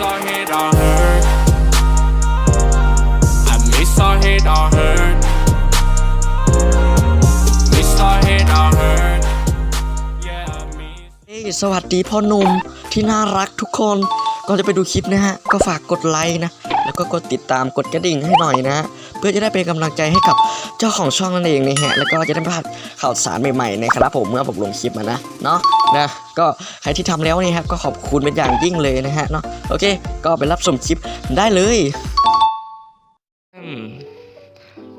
our head on hurt. I miss our head on hurt. Miss our head on hurt. Yeah, I miss. เฮ้ยสวัสดีพ่อหนุ่มที่น่ารักทุกคน ก่อนจะไปดูคลิปนะฮะ ก็ฝากกดไลค์นะ แล้วก็กดติดตามกดกระดิ่งให้หน่อยนะฮะเพื่อจะได้เป็นกำลังใจให้กับ เจ้าของช่องนั่นเองนะฮะแล้วก็จะได้ไม่พลาดข่าวสารใหม่ๆนะครับผมเมื่อผมลงคลิปมานะเนาะนะก็ใครที่ทำแล้วนี่ครับก็ขอบคุณเป็นอย่างยิ่งเลยนะฮะเนาะโอเค ก็ไปรับชมคลิปได้เลย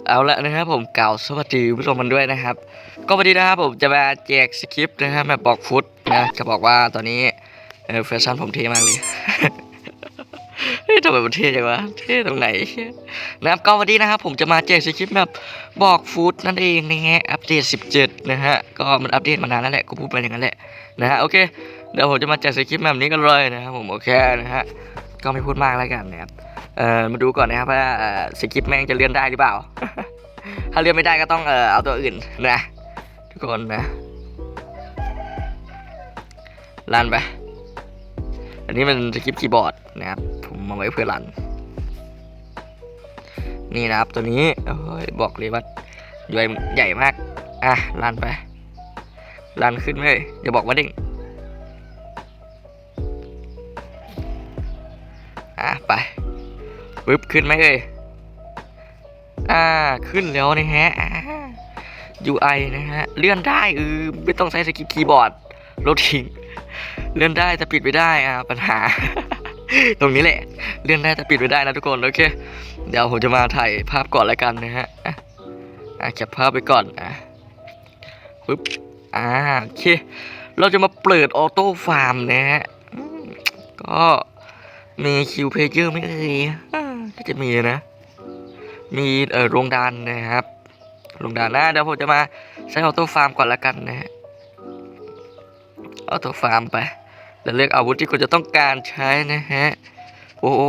เอาละนะครับผมกล่าวสวัสดีผู้ชมมันด้วยนะครับ ก็วันนี้นะครับผมจะมาแจกสคริปต์นะครับแบบบอกฟุตนะจะบอกว่าตอนนี้เออแฟชั่นผมเท่มากเลย ฮ้ยทำไมมันเท่จังวะ เท่ตรงไหน นะครับก็วันนี้นะครับ ผมจะมาแจกสคริปต์แบบบอกฟุตนั่นเองนะฮะ อัปเดต 17 นะฮะ ก็มันอัปเดตมานานแล้วแหละก็พูดไปอย่างนั้นแหละ นะฮะ โอเค เดี๋ยวผมจะมาแจกสคริปต์แบบนี้กันเลยนะครับผม โอเคนะฮะ ก็ไม่พูดมากแล้วกันนะครับ เอ่อ มาดูก่อนนะครับว่าสคริปต์แม่งจะเลื่อนได้หรือเปล่า ถ้าเลื่อนไม่ได้ก็ต้องเออเอาตัวอื่นนะ ทุกคนนะรันไป อันนี้มันสคริปต์คีย์บอร์ดนะครับ มาไว้เพื่อรัน นี่นะครับตัวนี้โอ้ยบอกเลยว่าใหญ่ใหญ่มาก อะรันไปรันขึ้นไหมเอ่ยอย่าบอกว่าเด้งอะไปปึ๊บขึ้นไหมเอ่ยอ่าขึ้นแล้วนี่ฮะ UI นะฮะ เลื่อนได้เออไม่ต้องใช้สกิปคีย์บอร์ดลบทิ้งเลื่อนได้แต่ปิดไม่ได้อะปัญหา ตรงนี้แหละ เลื่อนได้แต่ปิดไม่ได้นะทุกคนโอเค เดี๋ยวผมจะมาถ่ายภาพก่อนแล้วกันนะฮะอะเก็บภาพไปก่อนอะปึ๊บอ่าโอเค เราจะมาเปิดออโต้ฟาร์มนะฮะก็มีคิวเพเยอร์ไม่เอ่ยก็จะมีนะ มีเอ่อโรงดานนะครับลงดานน้าเดี๋ยวผมจะมาใช้ออโต้ฟาร์มก่อนละกันนะฮะออโต้ฟาร์มไป แล้วเลือกอาวุธที่คุณจะต้องการใช้นะฮะ โอ้โห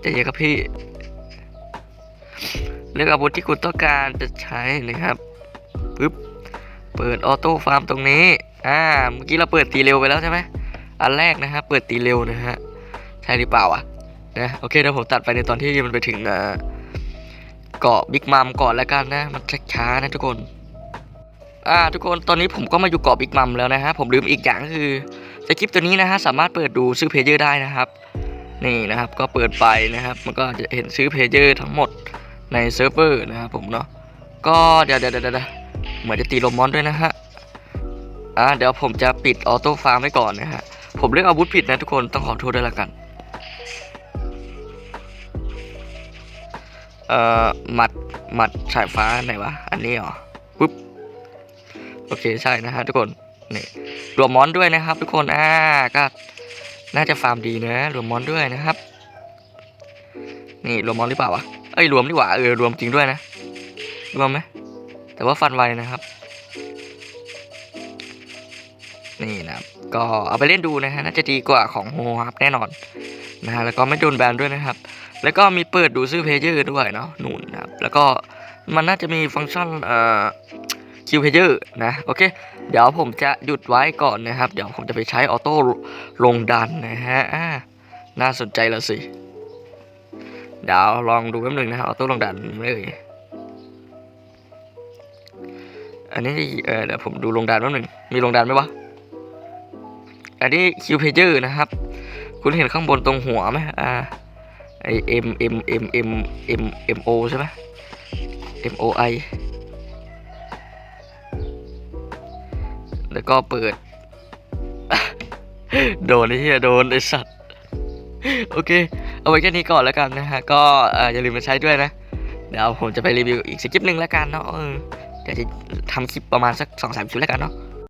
ใจเย็นครับพี่ เลือกอาวุธที่คุณต้องการจะใช้นะครับปึ๊บ เปิดออโต้ฟาร์มตรงนี้ อ่า เมื่อกี้เราเปิดตีเร็วไปแล้วใช่ไหมอันแรกนะฮะ เปิดตีเร็วนะฮะ ใช่หรือเปล่าอะ นะ โอเคเดี๋ยวผมตัดไปในตอนที่มันไปถึงเอ่อเกาะบิ๊กมัมก่อนแล้วกันนะ มันช้าๆนะทุกคน อ่า ทุกคน ตอนนี้ผมก็มาอยู่เกาะบิ๊กมัมแล้วนะฮะ ผมลืมอีกอย่างก็คือ สคริปต์ตัวนี้นะฮะสามารถเปิดดูชื่อเพลเยอร์ได้นะครับ นี่นะครับก็เปิดไปนะครับ มันก็จะเห็นชื่อเพลเยอร์ทั้งหมดในเซิร์ฟเวอร์นะครับผมเนาะก็เดี๋ยวเดี๋ยวเดี๋ยวเดี๋ยวเหมือนจะตีลมมอนด้วยนะฮะอ่าเดี๋ยวผมจะปิดออโต้ฟาร์มไว้ก่อนนะฮะผมเลือกอาวุธผิดนะทุกคนต้องขอโทษด้วยละกันเอ่อหมัดหมัดสายฟ้าไหนวะ อันนี้เหรอปุ๊บ โอเคใช่นะฮะทุกคน นี่ รวมมอนด้วยนะครับ ทุกคนอ่าก็น่าจะฟาร์มดีนะรวมมอนด้วยนะครับ นี่รวมมอนหรือเปล่าวะเอ้ยรวมดีกว่าเออรวมจริงด้วยนะรวมไหมแต่ว่าฟันไวนะครับ นี่นะครับ ก็เอาไปเล่นดูนะฮะน่าจะดีกว่าของโฮครับแน่นอนนะฮะแล้วก็ไม่โดนแบนด้วยนะครับ แล้วก็มีเปิดดูชื่อเพลเยอร์ด้วยเนาะนู่นนะครับแล้วก็มันน่าจะมีฟังก์ชันเอ่อ คิวเพเยอร์นะโอเค เดี๋ยวผมจะหยุดไว้ก่อนนะครับ เดี๋ยวผมจะไปใช้ออโต้ลงดันนะฮะน่าสนใจแล้วสิ เดี๋ยวลองดูแป๊บหนึงนะออโต้ลงดันไหมเอ่ยอันนี้เออเดี๋ยวผมดูลงดันแป๊บหนึงมีลงดันไหมวะอันนี้คิวเพเยอร์นะครับ คุณเห็นข้างบนตรงหัวไหมอ่าไอ M M M M M M O ใช่ไหม M O I แล้วก็เปิด โดนไอ้เหี้ยโดนไอ้สัตว์โอเค เอาไว้แค่นี้ก่อนแล้วกันนะฮะ ก็อย่าลืมมาใช้ด้วยนะ เดี๋ยวผมจะไปรีวิวอีกสคลิปหนึ่งแล้วกันเนาะเออเดี๋ยวจะทำคลิปประมาณสักสองสามคลิปแล้วกันเนาะ